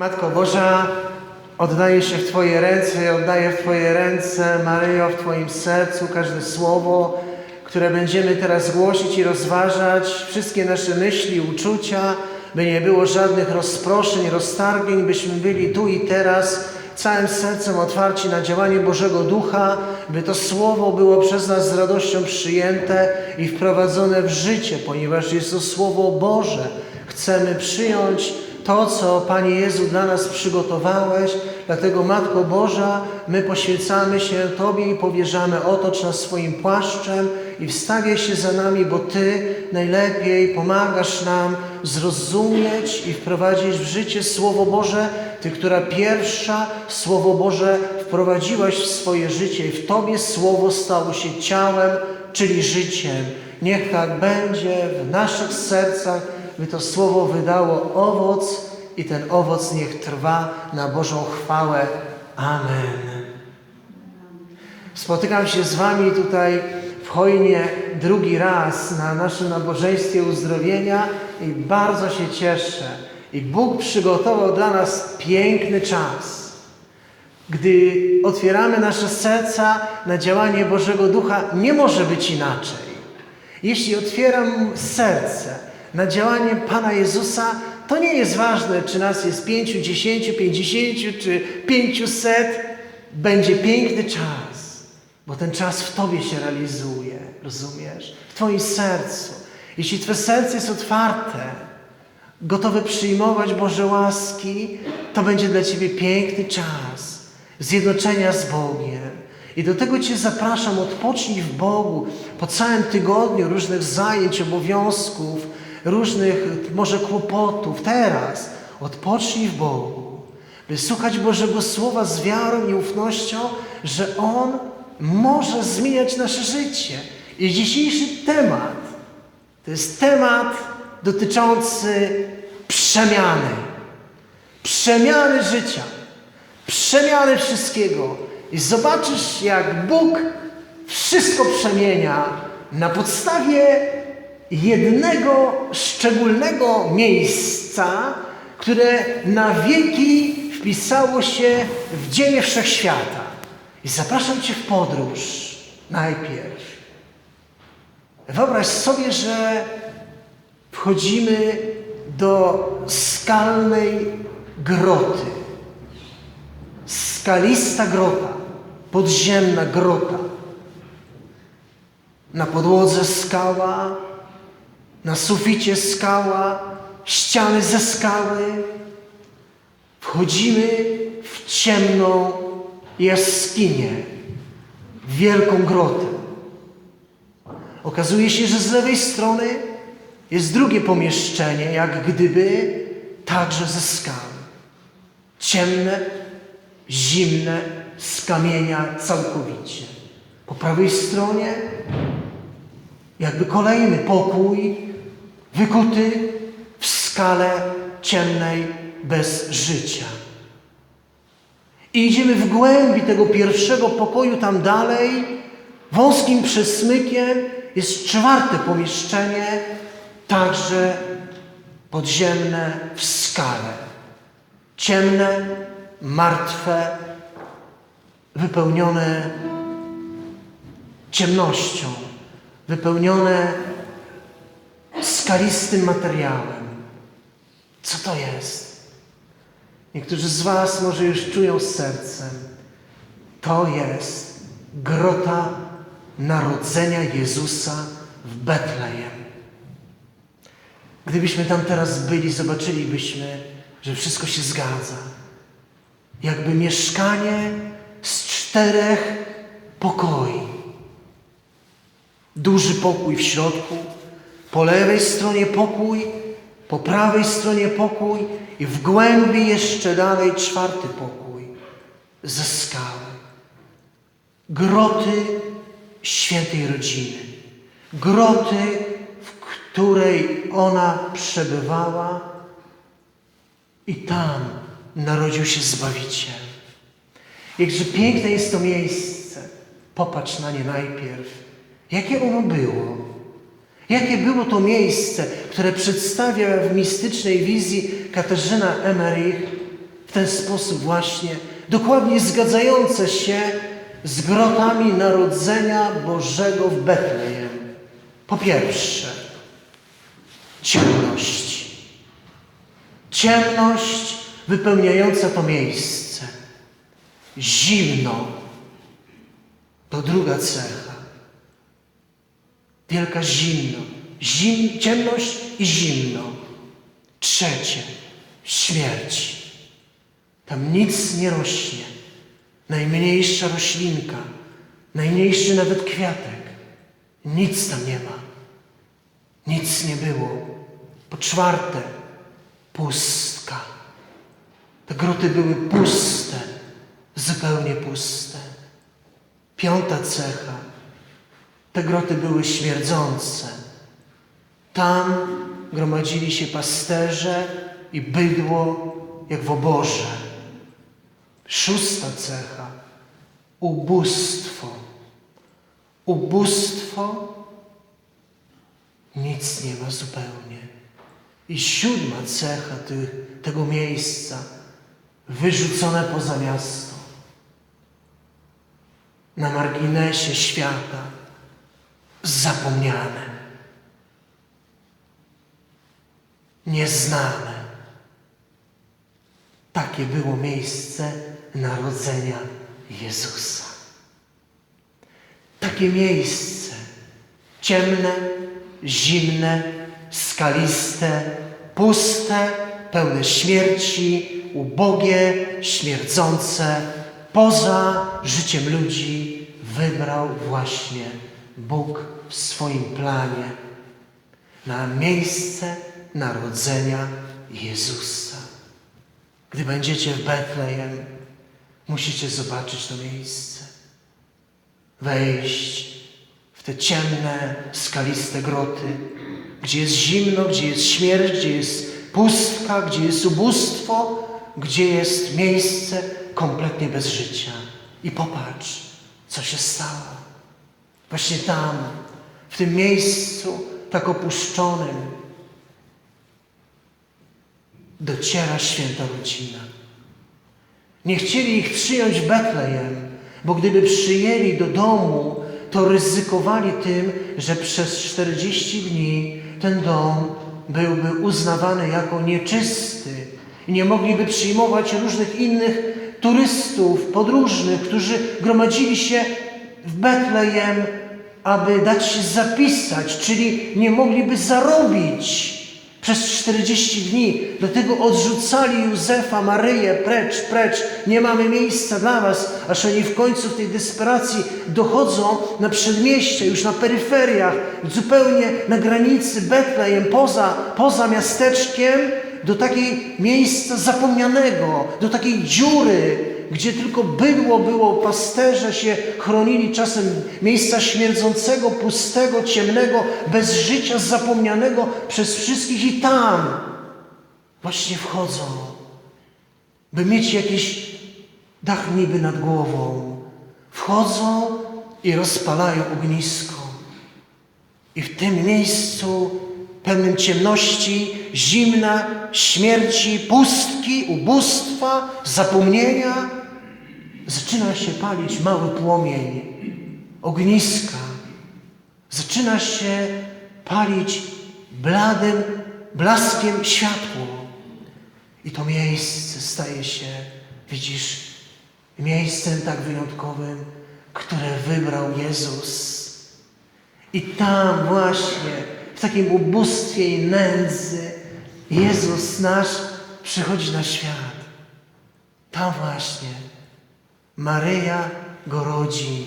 Matko Boża, oddaję się w Twoje ręce, oddaję w Twoje ręce, Maryjo, w Twoim sercu każde słowo, które będziemy teraz głosić i rozważać, wszystkie nasze myśli, uczucia, by nie było żadnych rozproszeń, roztargnień, byśmy byli tu i teraz całym sercem otwarci na działanie Bożego Ducha, by to słowo było przez nas z radością przyjęte i wprowadzone w życie, ponieważ jest to słowo Boże. Chcemy przyjąć to, co Panie Jezu dla nas przygotowałeś. Dlatego Matko Boża, my poświęcamy się Tobie i powierzamy otocz nas swoim płaszczem i wstawiaj się za nami, bo Ty najlepiej pomagasz nam zrozumieć i wprowadzić w życie Słowo Boże. Ty, która pierwsza Słowo Boże wprowadziłaś w swoje życie i w Tobie Słowo stało się ciałem, czyli życiem. Niech tak będzie w naszych sercach, by to słowo wydało owoc i ten owoc niech trwa na Bożą chwałę. Amen. Spotykam się z Wami tutaj w hojnie drugi raz na naszym nabożeństwie uzdrowienia i bardzo się cieszę. I Bóg przygotował dla nas piękny czas. Gdy otwieramy nasze serca na działanie Bożego Ducha, nie może być inaczej. Jeśli otwieram serce na działanie Pana Jezusa, to nie jest ważne, czy nas jest pięciu, dziesięciu, pięćdziesięciu, czy pięciuset. Będzie piękny czas, bo ten czas w Tobie się realizuje, rozumiesz? W Twoim sercu. Jeśli Twoje serce jest otwarte, gotowe przyjmować Boże łaski, to będzie dla Ciebie piękny czas zjednoczenia z Bogiem. I do tego Cię zapraszam, odpocznij w Bogu po całym tygodniu różnych zajęć, obowiązków, różnych może kłopotów. Teraz odpocznij w Bogu, by słuchać Bożego Słowa z wiarą i ufnością, że On może zmieniać nasze życie. I dzisiejszy temat to jest temat dotyczący przemiany. Przemiany życia. Przemiany wszystkiego. I zobaczysz, jak Bóg wszystko przemienia na podstawie jednego szczególnego miejsca, które na wieki wpisało się w dzieje wszechświata. I zapraszam Cię w podróż najpierw. Wyobraź sobie, że wchodzimy do skalnej groty. Skalista grota, podziemna grota. Na podłodze skała, na suficie skała, ściany ze skały. Wchodzimy w ciemną jaskinię, w wielką grotę. Okazuje się, że z lewej strony jest drugie pomieszczenie, jak gdyby także ze skały. Ciemne, zimne, z kamienia całkowicie. Po prawej stronie jakby kolejny pokój wykuty w skale ciemnej bez życia. I idziemy w głębi tego pierwszego pokoju, tam dalej, wąskim przesmykiem jest czwarte pomieszczenie, także podziemne w skale. Ciemne, martwe, wypełnione ciemnością, wypełnione skalistym materiałem. Co to jest? Niektórzy z Was może już czują sercem. To jest grota narodzenia Jezusa w Betlejem. Gdybyśmy tam teraz byli, zobaczylibyśmy, że wszystko się zgadza. Jakby mieszkanie z czterech pokoi. Duży pokój w środku, po lewej stronie pokój, po prawej stronie pokój i w głębi jeszcze dalej czwarty pokój ze skały. Groty świętej rodziny. Groty, w której ona przebywała i tam narodził się Zbawiciel. Jakże piękne jest to miejsce. Popatrz na nie najpierw. Jakie ono było? Jakie było to miejsce, które przedstawia w mistycznej wizji Katarzyna Emerich w ten sposób właśnie, dokładnie zgadzające się z grotami Narodzenia Bożego w Betlejem. Po pierwsze, ciemność. Ciemność wypełniająca to miejsce. Zimno. To druga cecha. Wielka zimno. Zim, ciemność i zimno. Trzecie. Śmierć. Tam nic nie rośnie. Najmniejsza roślinka. Najmniejszy nawet kwiatek. Nic tam nie ma. Nic nie było. Po czwarte, pustka. Te groty były puste, zupełnie puste. Piąta cecha. Te groty były śmierdzące. Tam gromadzili się pasterze i bydło jak w oborze. Szósta cecha. Ubóstwo. Ubóstwo nic nie ma zupełnie. I siódma cecha tego miejsca, wyrzucone poza miasto, na marginesie świata, zapomniane, nieznane. Takie było miejsce narodzenia Jezusa. Takie miejsce ciemne, zimne, skaliste, puste, pełne śmierci, ubogie, śmierdzące, poza życiem ludzi wybrał właśnie Bóg w swoim planie na miejsce narodzenia Jezusa. Gdy będziecie w Betlejem, musicie zobaczyć to miejsce. Wejść w te ciemne, skaliste groty, gdzie jest zimno, gdzie jest śmierć, gdzie jest pustka, gdzie jest ubóstwo, gdzie jest miejsce kompletnie bez życia. I popatrz, co się stało. Właśnie tam, w tym miejscu tak opuszczonym, dociera święta rodzina. Nie chcieli ich przyjąć w Betlejem, bo gdyby przyjęli do domu, to ryzykowali tym, że przez 40 dni ten dom byłby uznawany jako nieczysty i nie mogliby przyjmować różnych innych turystów, podróżnych, którzy gromadzili się w Betlejem, aby dać się zapisać, czyli nie mogliby zarobić przez 40 dni. Dlatego odrzucali Józefa, Maryję, precz, precz, nie mamy miejsca dla was, aż oni w końcu w tej desperacji dochodzą na przedmieście, już na peryferiach, zupełnie na granicy Betlejem, poza, poza miasteczkiem, do takiej miejsca zapomnianego, do takiej dziury, gdzie tylko bydło było, pasterze się chronili czasem miejsca śmierdzącego, pustego, ciemnego, bez życia, zapomnianego przez wszystkich i tam właśnie wchodzą, by mieć jakiś dach niby nad głową. Wchodzą i rozpalają ognisko. I w tym miejscu pełnym ciemności, zimna, śmierci, pustki, ubóstwa, zapomnienia, zaczyna się palić mały płomień ogniska. Zaczyna się palić bladym blaskiem światło. I to miejsce staje się, widzisz, miejscem tak wyjątkowym, które wybrał Jezus. I tam właśnie, w takim ubóstwie i nędzy, Jezus nasz przychodzi na świat. Tam właśnie Maryja go rodzi.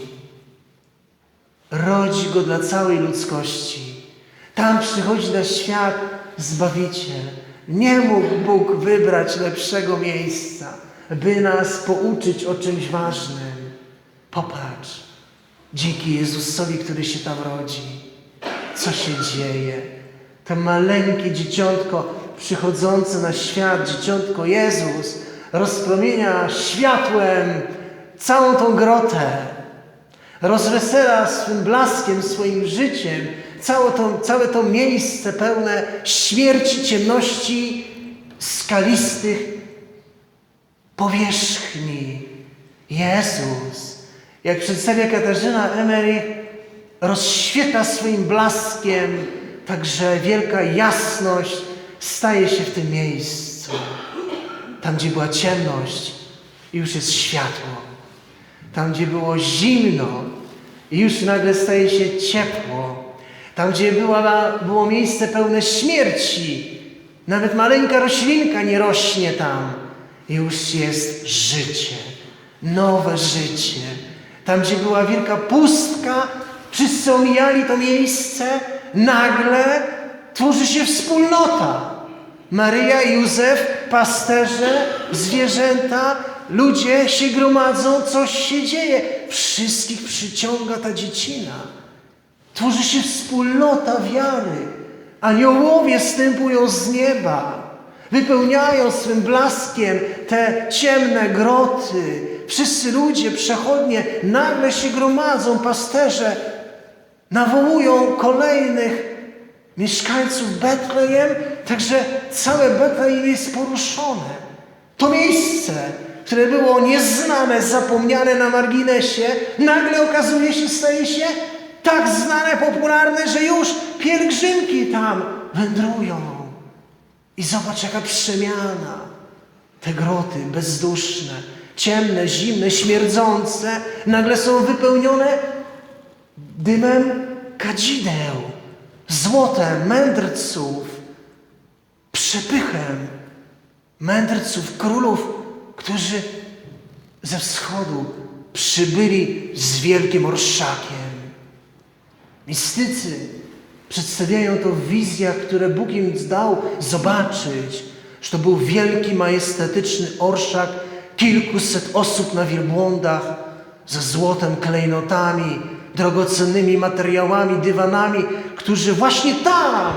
Rodzi go dla całej ludzkości. Tam przychodzi na świat Zbawiciel. Nie mógł Bóg wybrać lepszego miejsca, by nas pouczyć o czymś ważnym. Popatrz, dzięki Jezusowi, który się tam rodzi, co się dzieje. To maleńkie dzieciątko przychodzące na świat, dzieciątko Jezus, rozpromienia światłem całą tą grotę. Rozwesela swym blaskiem, swoim życiem całe to, całe to miejsce pełne śmierci, ciemności, skalistych powierzchni. Jezus, jak przedstawia Katarzyna Emery, rozświetla swoim blaskiem, także wielka jasność staje się w tym miejscu. Tam, gdzie była ciemność, już jest światło. Tam, gdzie było zimno, już nagle staje się ciepło. Tam, gdzie była, było miejsce pełne śmierci, nawet maleńka roślinka nie rośnie tam, już jest życie, nowe życie. Tam, gdzie była wielka pustka, wszyscy omijali to miejsce, nagle tworzy się wspólnota. Maryja, Józef, pasterze, zwierzęta, ludzie się gromadzą, coś się dzieje. Wszystkich przyciąga ta dziecina. Tworzy się wspólnota wiary. Aniołowie stępują z nieba. Wypełniają swym blaskiem te ciemne groty. Wszyscy ludzie, przechodnie, nagle się gromadzą, pasterze, nawołują kolejnych mieszkańców Betlejem, także całe Betlejem jest poruszone. To miejsce, które było nieznane, zapomniane na marginesie, nagle okazuje się, staje się tak znane, popularne, że już pielgrzymki tam wędrują. I zobacz, jaka przemiana. Te groty bezduszne, ciemne, zimne, śmierdzące, nagle są wypełnione dymem kadzideł, złotem mędrców, przepychem mędrców, królów, którzy ze wschodu przybyli z wielkim orszakiem. Mistycy przedstawiają to w wizjach, które Bóg im dał zobaczyć, że to był wielki, majestatyczny orszak, kilkuset osób na wielbłądach, ze złotem, klejnotami, drogocennymi materiałami, dywanami, którzy właśnie tam,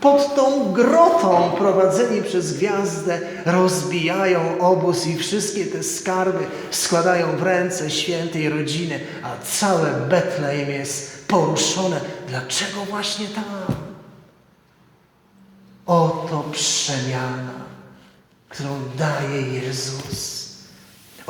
pod tą grotą prowadzeni przez gwiazdę, rozbijają obóz i wszystkie te skarby składają w ręce świętej rodziny, a całe Betlejem jest poruszone. Dlaczego właśnie tam? Oto przemiana, którą daje Jezus.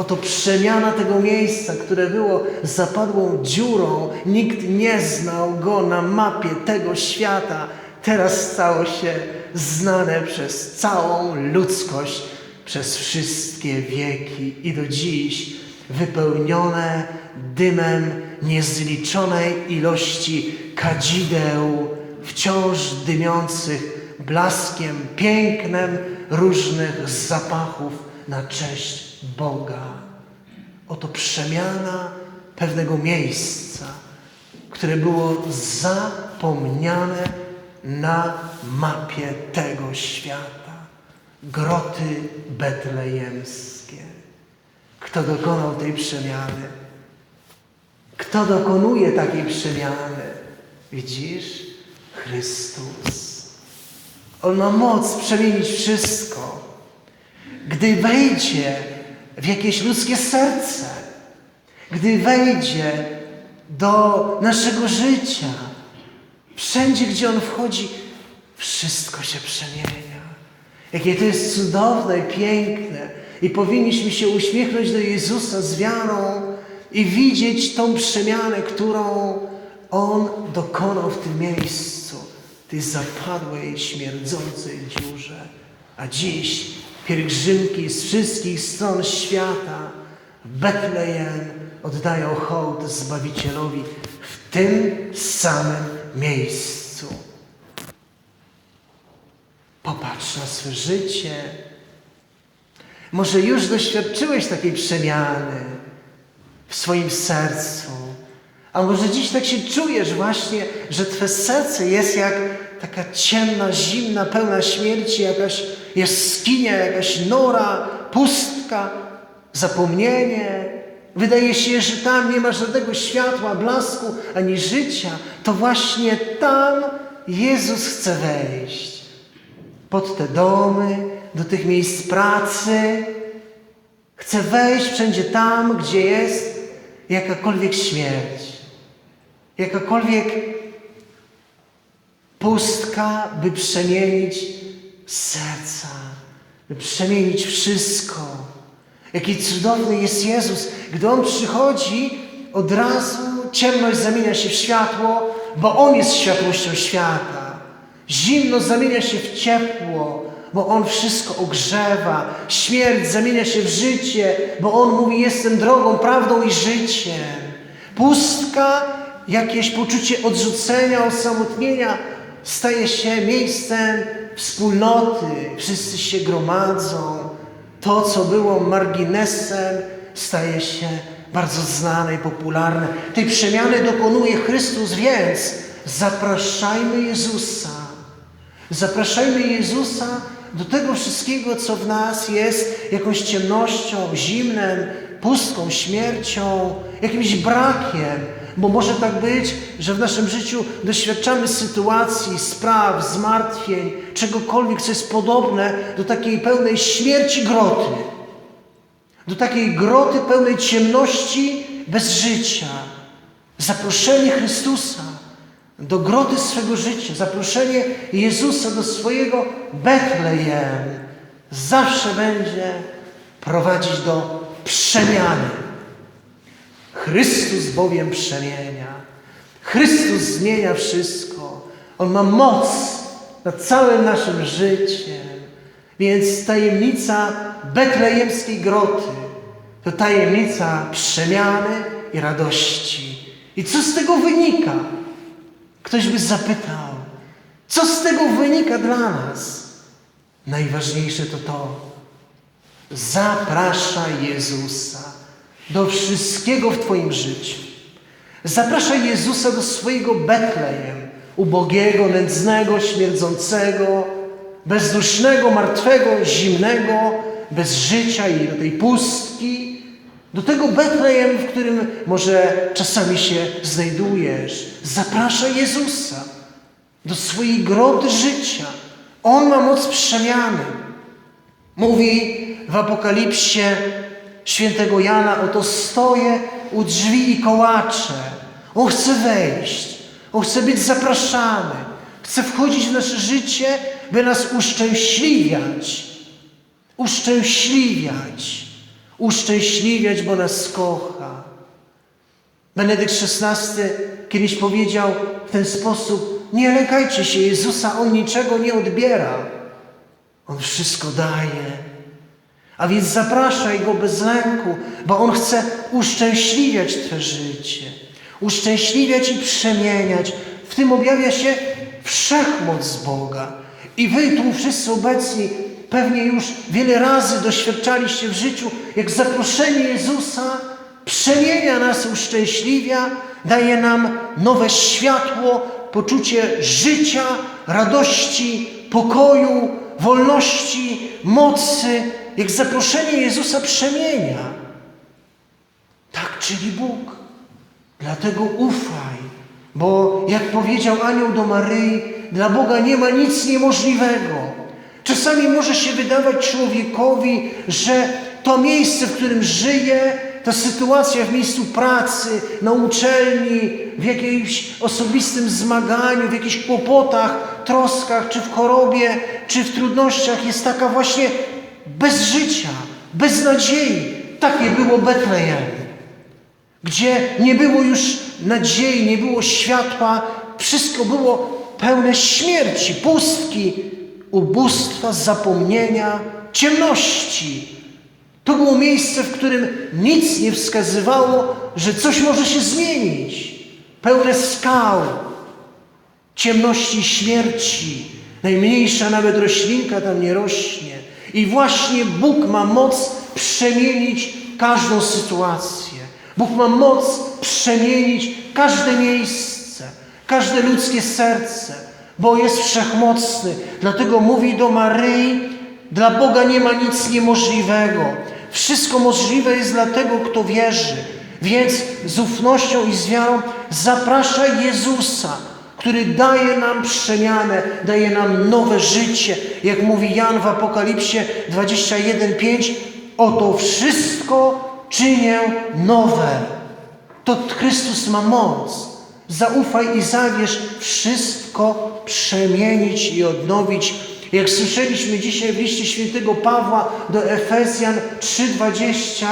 Oto przemiana tego miejsca, które było zapadłą dziurą. Nikt nie znał go na mapie tego świata. Teraz stało się znane przez całą ludzkość, przez wszystkie wieki i do dziś wypełnione dymem niezliczonej ilości kadzideł, wciąż dymiących blaskiem, pięknem różnych zapachów na cześć Boga. Oto przemiana pewnego miejsca, które było zapomniane na mapie tego świata. Groty betlejemskie. Kto dokonał tej przemiany? Kto dokonuje takiej przemiany? Widzisz? Chrystus. On ma moc przemienić wszystko. Gdy wejdzie w jakieś ludzkie serce, gdy wejdzie do naszego życia, wszędzie, gdzie On wchodzi, wszystko się przemienia. Jakie to jest cudowne i piękne. I powinniśmy się uśmiechnąć do Jezusa z wiarą i widzieć tą przemianę, którą On dokonał w tym miejscu, tej zapadłej, śmierdzącej dziurze. A dziś pielgrzymki z wszystkich stron świata w Betlejem oddają hołd Zbawicielowi w tym samym miejscu. Popatrz na swe życie. Może już doświadczyłeś takiej przemiany w swoim sercu. A może dziś tak się czujesz właśnie, że Twe serce jest jak taka ciemna, zimna, pełna śmierci, jakaś jaskinia, jakaś nora, pustka, zapomnienie. Wydaje się, że tam nie ma żadnego światła, blasku ani życia. To właśnie tam Jezus chce wejść. Pod te domy, do tych miejsc pracy. Chce wejść wszędzie tam, gdzie jest jakakolwiek śmierć, jakakolwiek pustka, by przemienić serca, by przemienić wszystko. Jaki cudowny jest Jezus. Gdy On przychodzi, od razu ciemność zamienia się w światło, bo On jest światłością świata. Zimno zamienia się w ciepło, bo On wszystko ogrzewa. Śmierć zamienia się w życie, bo On mówi: Jestem drogą, prawdą i życiem. Pustka, jakieś poczucie odrzucenia, osamotnienia staje się miejscem wspólnoty. Wszyscy się gromadzą. To, co było marginesem, staje się bardzo znane i popularne. Tej przemiany dokonuje Chrystus, więc zapraszajmy Jezusa. Zapraszajmy Jezusa do tego wszystkiego, co w nas jest jakąś ciemnością, zimnem, pustką, śmiercią, jakimś brakiem. Bo może tak być, że w naszym życiu doświadczamy sytuacji, spraw, zmartwień, czegokolwiek, co jest podobne do takiej pełnej śmierci groty. Do takiej groty pełnej ciemności bez życia. Zaproszenie Chrystusa do groty swego życia, zaproszenie Jezusa do swojego Betlejem zawsze będzie prowadzić do przemiany. Chrystus bowiem przemienia. Chrystus zmienia wszystko. On ma moc nad całym naszym życiem. Więc tajemnica betlejemskiej groty to tajemnica przemiany i radości. I co z tego wynika? Ktoś by zapytał, co z tego wynika dla nas? Najważniejsze to to, zapraszaj Jezusa do wszystkiego w Twoim życiu. Zapraszaj Jezusa do swojego Betlejem, ubogiego, nędznego, śmierdzącego, bezdusznego, martwego, zimnego, bez życia i do tej pustki, do tego Betlejem, w którym może czasami się znajdujesz. Zapraszaj Jezusa do swojej groty życia. On ma moc przemiany. Mówi w Apokalipsie świętego Jana, oto stoję u drzwi i kołaczę. On chce wejść. On chce być zapraszany. Chce wchodzić w nasze życie, by nas uszczęśliwiać. Uszczęśliwiać. Uszczęśliwiać, bo nas kocha. Benedykt XVI kiedyś powiedział w ten sposób: Nie lękajcie się Jezusa, on niczego nie odbiera. On wszystko daje. A więc zapraszaj go bez lęku, bo on chce uszczęśliwiać Twe życie. Uszczęśliwiać i przemieniać. W tym objawia się wszechmoc Boga. I wy tu wszyscy obecni pewnie już wiele razy doświadczaliście w życiu, jak zaproszenie Jezusa przemienia nas, uszczęśliwia, daje nam nowe światło, poczucie życia, radości, pokoju, wolności, mocy, jak zaproszenie Jezusa przemienia. Tak czyni Bóg. Dlatego ufaj, bo jak powiedział anioł do Maryi, dla Boga nie ma nic niemożliwego. Czasami może się wydawać człowiekowi, że to miejsce, w którym żyje, ta sytuacja w miejscu pracy, na uczelni, w jakimś osobistym zmaganiu, w jakichś kłopotach, troskach, czy w chorobie, czy w trudnościach jest taka właśnie bez życia, bez nadziei. Takie było Betlejem, gdzie nie było już nadziei, nie było światła, wszystko było pełne śmierci, pustki, ubóstwa, zapomnienia, ciemności. To było miejsce, w którym nic nie wskazywało, że coś może się zmienić. Pełne skał, ciemności śmierci. Najmniejsza nawet roślinka tam nie rośnie. I właśnie Bóg ma moc przemienić każdą sytuację. Bóg ma moc przemienić każde miejsce, każde ludzkie serce, bo jest wszechmocny. Dlatego mówi do Maryi, dla Boga nie ma nic niemożliwego. Wszystko możliwe jest dla tego, kto wierzy. Więc z ufnością i z wiarą zapraszaj Jezusa, który daje nam przemianę, daje nam nowe życie. Jak mówi Jan w Apokalipsie 21:5, oto wszystko czynię nowe. To Chrystus ma moc. Zaufaj i zawierz wszystko przemienić i odnowić Jak słyszeliśmy dzisiaj w liście świętego Pawła do Efezjan 3:20,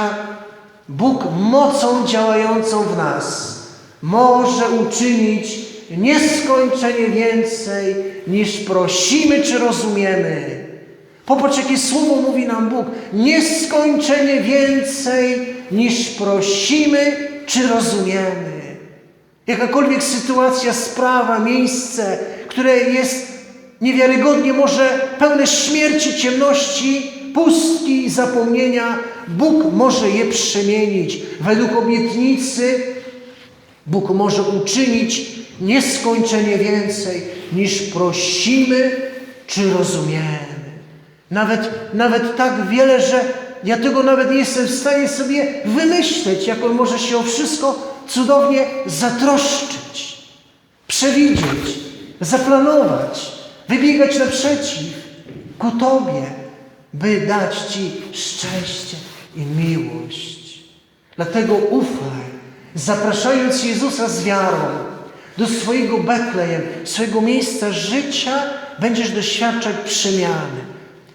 Bóg mocą działającą w nas może uczynić nieskończenie więcej niż prosimy czy rozumiemy. Popatrz, jakie słowo mówi nam Bóg. Nieskończenie więcej niż prosimy czy rozumiemy. Jakakolwiek sytuacja, sprawa, miejsce, które jest niewiarygodnie może pełne śmierci, ciemności, pustki zapomnienia, Bóg może je przemienić. Według obietnicy Bóg może uczynić nieskończenie więcej niż prosimy czy rozumiemy. Nawet, nawet tak wiele, że ja tego nawet nie jestem w stanie sobie wymyśleć, jak On może się o wszystko cudownie zatroszczyć, przewidzieć, zaplanować, wybiegać naprzeciw ku Tobie, by dać Ci szczęście i miłość. Dlatego ufaj, zapraszając Jezusa z wiarą do swojego Betlejem, swojego miejsca życia, będziesz doświadczać przemiany.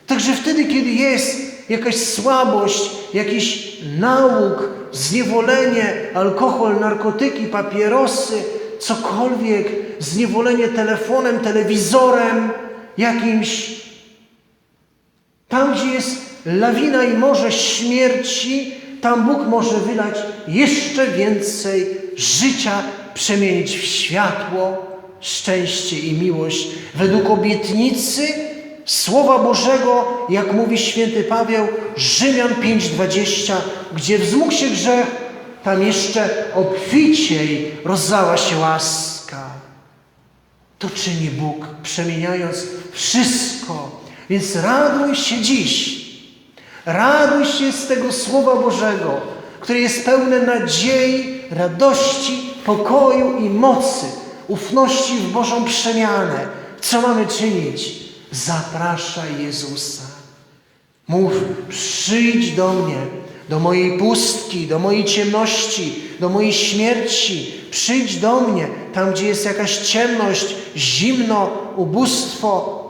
Także wtedy, kiedy jest jakaś słabość, jakiś nałóg, zniewolenie, alkohol, narkotyki, papierosy, cokolwiek, zniewolenie telefonem, telewizorem, jakimś. Tam, gdzie jest lawina i morze śmierci, tam Bóg może wylać jeszcze więcej życia, przemienić w światło, szczęście i miłość. Według obietnicy Słowa Bożego, jak mówi święty Paweł, Rzymian 5:20, gdzie wzmógł się grzech, tam jeszcze obficiej rozdała się łaska. To czyni Bóg, przemieniając wszystko. Więc raduj się dziś. Raduj się z tego Słowa Bożego, które jest pełne nadziei, radości, pokoju i mocy, ufności w Bożą przemianę. Co mamy czynić? Zapraszaj Jezusa. Mów, przyjdź do mnie, do mojej pustki, do mojej ciemności, do mojej śmierci. Przyjdź do mnie, tam gdzie jest jakaś ciemność, zimno, ubóstwo,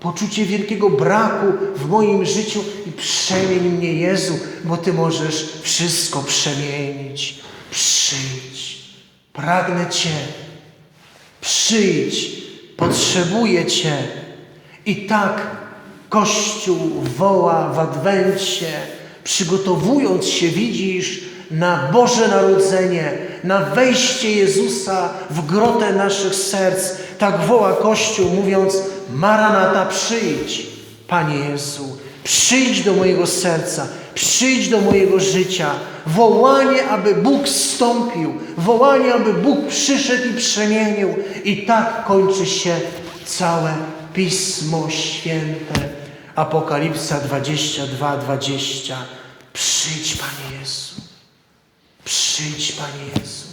poczucie wielkiego braku w moim życiu i przemień mnie Jezu, bo Ty możesz wszystko przemienić. Przyjdź, pragnę Cię. Przyjdź, potrzebuję Cię. I tak Kościół woła w Adwencie, przygotowując się, widzisz, na Boże Narodzenie, na wejście Jezusa w grotę naszych serc. Tak woła Kościół, mówiąc: Maranata, przyjdź, Panie Jezu, przyjdź do mojego serca, przyjdź do mojego życia. Wołanie, aby Bóg stąpił, wołanie, aby Bóg przyszedł i przemienił. I tak kończy się całe Pismo Święte. Apokalipsa 22, 20. Przyjdź, Panie Jezu. Przyjdź, Panie Jezu.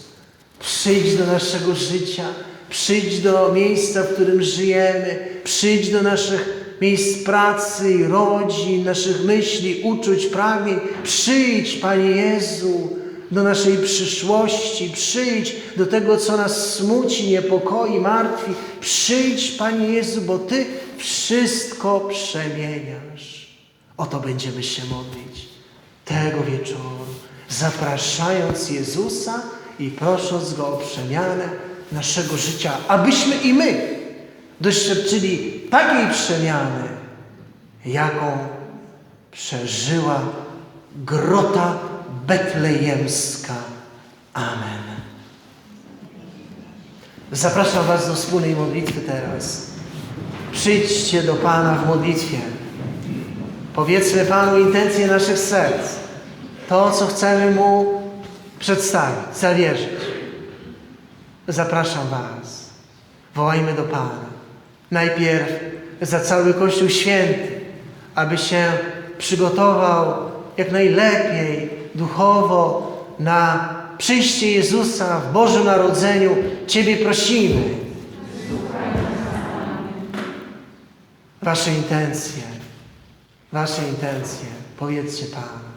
Przyjdź do naszego życia. Przyjdź do miejsca, w którym żyjemy. Przyjdź do naszych miejsc pracy rodzin, naszych myśli, uczuć, pragnień. Przyjdź, Panie Jezu, do naszej przyszłości. Przyjdź do tego, co nas smuci, niepokoi, martwi. Przyjdź, Panie Jezu, bo Ty wszystko przemieniasz. O to będziemy się modlić tego wieczoru, zapraszając Jezusa i prosząc Go o przemianę naszego życia, abyśmy i my doświadczyli takiej przemiany, jaką przeżyła grota betlejemska. Amen. Zapraszam Was do wspólnej modlitwy teraz. Przyjdźcie do Pana w modlitwie. Powiedzmy Panu intencje naszych serc. To, co chcemy Mu przedstawić, zawierzyć. Zapraszam Was. Wołajmy do Pana. Najpierw za cały Kościół Święty, aby się przygotował jak najlepiej duchowo na przyjście Jezusa w Bożym Narodzeniu. Ciebie prosimy. Wasze intencje, Wasze intencje, powiedzcie Panu.